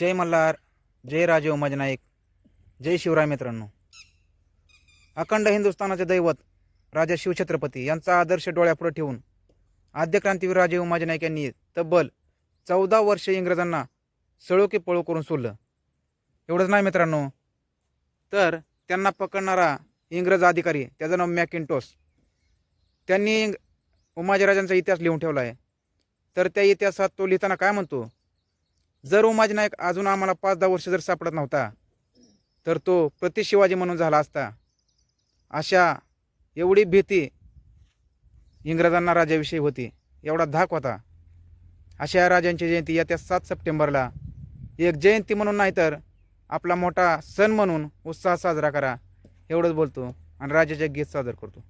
जय मल्हार जय राजे उमाजी नाईक जय शिवराय मित्रांनो. अखंड हिंदुस्थानाचे दैवत राजा शिवछत्रपती यांचा आदर्श डोळ्यापुढे ठेवून आद्य क्रांतीवीर राजे उमाजी यांनी तब्बल चौदा वर्षे इंग्रजांना सळो की पळो करून सोडलं. एवढंच नाही मित्रांनो तर त्यांना पकडणारा इंग्रज अधिकारी त्याचं नाव मॅकिंटोस. त्यांनी उमाजीराजांचा इतिहास लिहून ठेवला आहे. तर त्या इतिहासात तो लिहिताना काय म्हणतो? जर उमाजी नाईक अजून आम्हाला पाच दहा वर्ष जर सापडत नव्हता तर तो प्रति शिवाजी म्हणून झाला असता. अशा एवढी भीती इंग्रजांना राजाविषयी होती. एवढा धाक होता. अशा या राजांची जयंती येत्या सात सप्टेंबरला. एक जयंती म्हणून नाही तर आपला मोठा सण म्हणून उत्साह साजरा करा. एवढंच बोलतो आणि राजाचे गीत सादर करतो.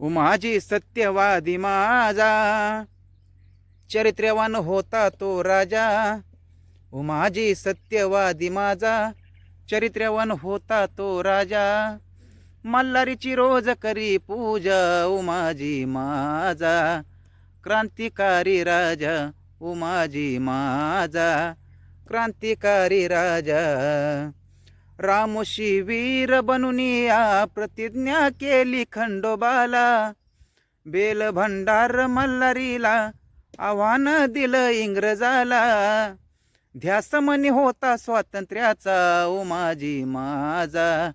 उमाजी सत्यवादी माझा चरित्र्यवान होता तो राजा. उमाजी सत्यवादी माझा. चरित्र्यवान होता तो राजा. मल्हारीची रोज करी पूजा उमाजी माझा. क्रांतिकारी राजा उमाजी माझा. क्रांतिकारी राजा. रामोशी वीर बनुनिया प्रतिज्ञा केली खंडोबाला. बेल भंडार मल्हारीला आव्हान दिलं इंग्रजाला. ध्यास मनी होता स्वातंत्र्याचा उमाजी माझा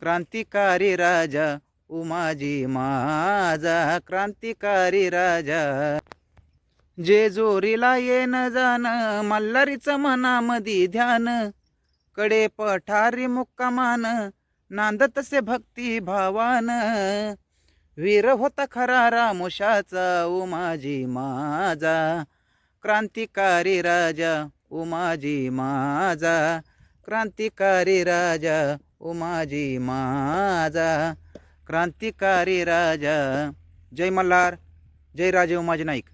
क्रांतिकारी राजा उमाजी माझा क्रांतिकारी राजा. जेजोरीला येन जाण मल्हारीचं मनामधी ध्यान. कडे पठारी मुक्कामान नांदतसे भक्ती भावान. वीर होता खरा रामुशाचा उमाजी माझा. क्रांतिकारी राजा उमाजी माझा. क्रांतिकारी राजा उमाजी माझा. क्रांतिकारी राजा. जय मल्हार जय राजे उमाजी नाईक.